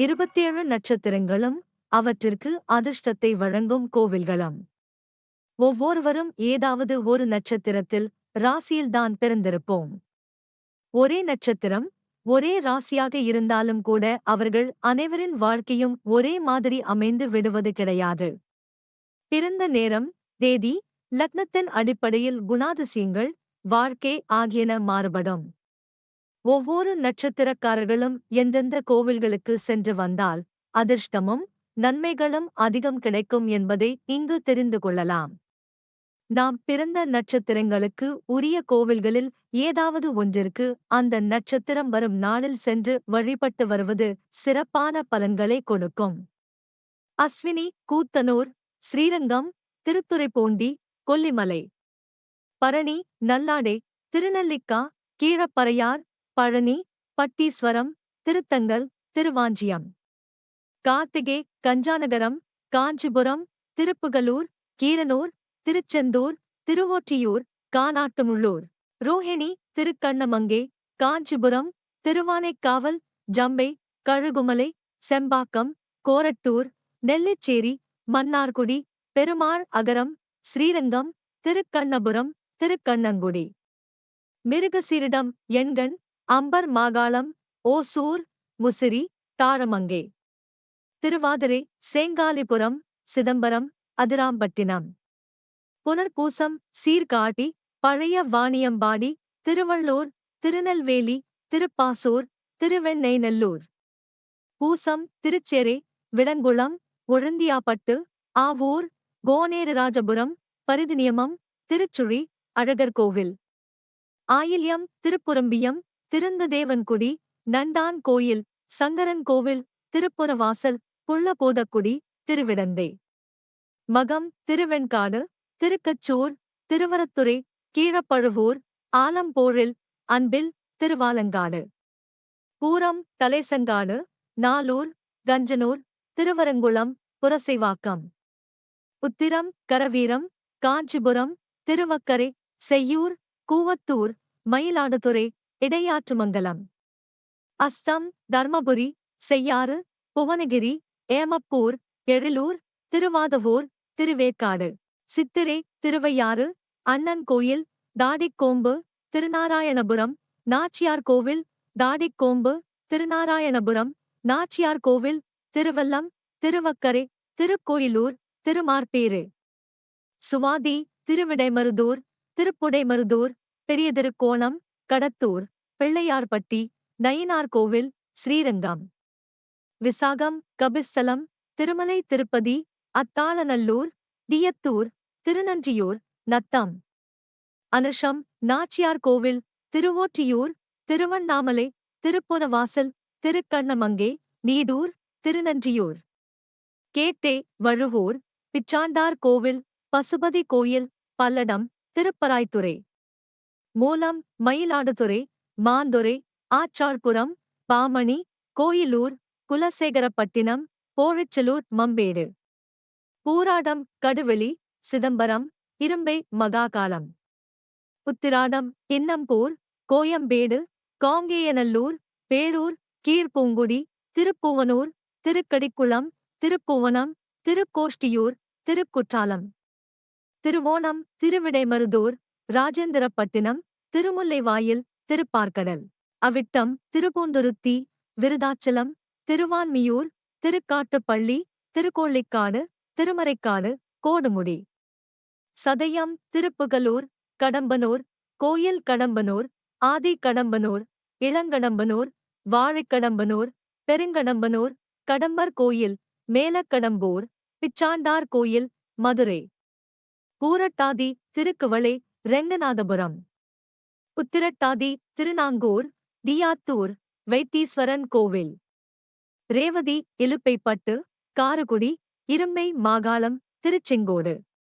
இருபத்தேழு நட்சத்திரங்களும் அவற்றிற்கு அதிர்ஷ்டத்தை வழங்கும் கோவில்களும். ஒவ்வொருவரும் ஏதாவது ஒரு நட்சத்திரத்தில் ராசியில்தான் பிறந்திருப்போம். ஒரே நட்சத்திரம் ஒரே ராசியாக இருந்தாலும் கூட அவர்கள் அனைவரின் வாழ்க்கையும் ஒரே மாதிரி அமைந்து விடுவது கிடையாது. பிறந்த நேரம் தேதி லக்னத்தின் அடிப்படையில் குணாதிசயங்கள் வாழ்க்கை ஆகியன மாறுபடும். ஒவ்வொரு நட்சத்திரக்காரர்களும் எந்தெந்த கோவில்களுக்கு சென்று வந்தால் அதிர்ஷ்டமும் நன்மைகளும் அதிகம் கிடைக்கும் என்பதை இங்கு தெரிந்து கொள்ளலாம். நாம் பிறந்த நட்சத்திரங்களுக்கு உரிய கோவில்களில் ஏதாவது ஒன்றிற்கு அந்த நட்சத்திரம் வரும் நாளில் சென்று வழிபட்டு வருவது சிறப்பான பலன்களை கொடுக்கும். அஸ்வினி கூத்தனூர் ஸ்ரீரங்கம் திருத்துறைப்பூண்டி கொல்லிமலை. பரணி நல்லாடே திருநெல்லிக்கா கீழப்பறையார் பழனி பட்டீஸ்வரம் திருத்தங்கல் திருவாஞ்சியம். கார்த்திகே கஞ்சாநகரம் காஞ்சிபுரம் திருப்புகலூர் கீரனூர் திருச்செந்தூர் திருவொற்றியூர் கானாட்டுமுள்ளூர் ரோஹிணி திருக்கண்ணமங்கே காஞ்சிபுரம் திருவானைக்காவல் ஜம்பை கழுகுமலை செம்பாக்கம் கோரட்டூர் நெல்லிச்சேரி மன்னார்குடி பெருமாள் அகரம் ஸ்ரீரங்கம் திருக்கண்ணபுரம் திருக்கண்ணங்குடி. மிருகசீரிடம் எண்கண் அம்பர் மாகாளம் ஓசூர் முசிறி தாழமங்கே திருவாதிரை சேங்காலிபுரம் சிதம்பரம் அதிராம்பட்டினம். புனர்பூசம் சீர்காட்டி பழைய வாணியம்பாடி திருவள்ளூர் திருநெல்வேலி திருப்பாசூர் திருவெண்ணெய்நல்லூர். பூசம் திருச்சேரை விளங்குளம் ஒழுந்தியாப்பட்டு ஆவூர் கோனேரராஜபுரம் பரிதினியமம் திருச்சுழி அழகர்கோவில். ஆயில்யம் திருப்புரம்பியம் திருந்ததேவன்குடி நண்டான் கோயில் சங்கரன் கோவில் திருப்புறவாசல் புள்ளபோதக்குடி திருவிடந்தை. மகம் திருவெண்காடு திருக்கச்சூர் திருவரத்துறை கீழப்பழுவூர் ஆலம்போரில் அன்பில் திருவாலங்காடு. பூரம் தலைசங்காடு நாலூர் கஞ்சனூர் திருவரங்குளம் புரசைவாக்கம். உத்திரம் கரவீரம் காஞ்சிபுரம் திருவக்கரை செய்யூர் கூவத்தூர் மயிலாடுதுறை இடையாற்றுமங்கலம் அஸ்தம் தர்மபுரி செய்யாறு புவனகிரி ஏமப்பூர் எழிலூர் திருவாதவூர் திருவேற்காடு சித்திரை திருவையாறு அண்ணன் கோயில் தாடிக்கோம்பு திருநாராயணபுரம் நாச்சியார் கோவில் தாடிக்கோம்பு திருநாராயணபுரம் நாச்சியார் கோவில் திருவல்லம் திருவக்கரை திருக்கோயிலூர் திருமார்பேறு. சுவாதி திருவிடைமருதூர் திருப்புடைமருதூர் பெரியதிருக்கோணம் கடத்தூர் பிள்ளையார்பட்டி நயினார் கோவில் ஸ்ரீரங்கம். விசாகம் கபிஸ்தலம் திருமலை திருப்பதி அத்தாளநல்லூர் தியத்தூர் திருநஞ்சியூர் நத்தம். அனுஷம் நாச்சியார் கோவில் திருவோற்றியூர் திருவண்ணாமலை திருப்புனவாசல் திருக்கண்ணமங்கே நீடூர் திருநஞ்சியூர் கேட்டே வழுவூர் பிச்சாண்டார் கோவில் பசுபதி கோயில் பல்லடம் திருப்பராய்த்துறை மூலம் மயிலாடுதுறை மாந்துறை ஆச்சாள்புரம் பாமணி கோயிலூர் குலசேகரப்பட்டினம் போழிச்சலூர் மம்பேடு. பூராடம் கடுவெளி சிதம்பரம் இரும்பை மகாகாலம். உத்திராடம் இன்னம்பூர் கோயம்பேடு காங்கேயநல்லூர் பேரூர் கீழ்பூங்குடி திருப்புவனூர் திருக்கடிக்குளம் திருப்புவனம் திருக்கோஷ்டியூர் திருக்குற்றாலம். திருவோணம் திருவிடைமருதூர் ராஜேந்திரப்பட்டினம் திருமுல்லைவாயில் திருப்பார்க்கடல் அவிட்டம் திருப்பூந்துருத்தி விருதாச்சலம் திருவான்மியூர் திருக்காட்டுப்பள்ளி திருக்கோள்ளிக்காடு திருமறைக்காடு கோடுமுடி. சதயம் திருப்புகலூர் கடம்பனூர் கோயில் கடம்பனூர் ஆதி கடம்பனூர் இளங்கடம்பனூர் வாழைக்கடம்பனூர் பெருங்கடம்பனூர் கடம்பர் கோயில் மேலக்கடம்பூர் பிச்சாண்டார் கோயில் மதுரை. பூரட்டாதி திருக்குவளை ரெங்கநாதபுரம். உத்திரட்டாதி திருநாங்கூர் தியாத்தூர் வைத்தீஸ்வரன் கோவில். ரேவதி இலுப்பைப்பட்டு காரகுடி இரும்பை மாகாளம் திருச்செங்கோடு.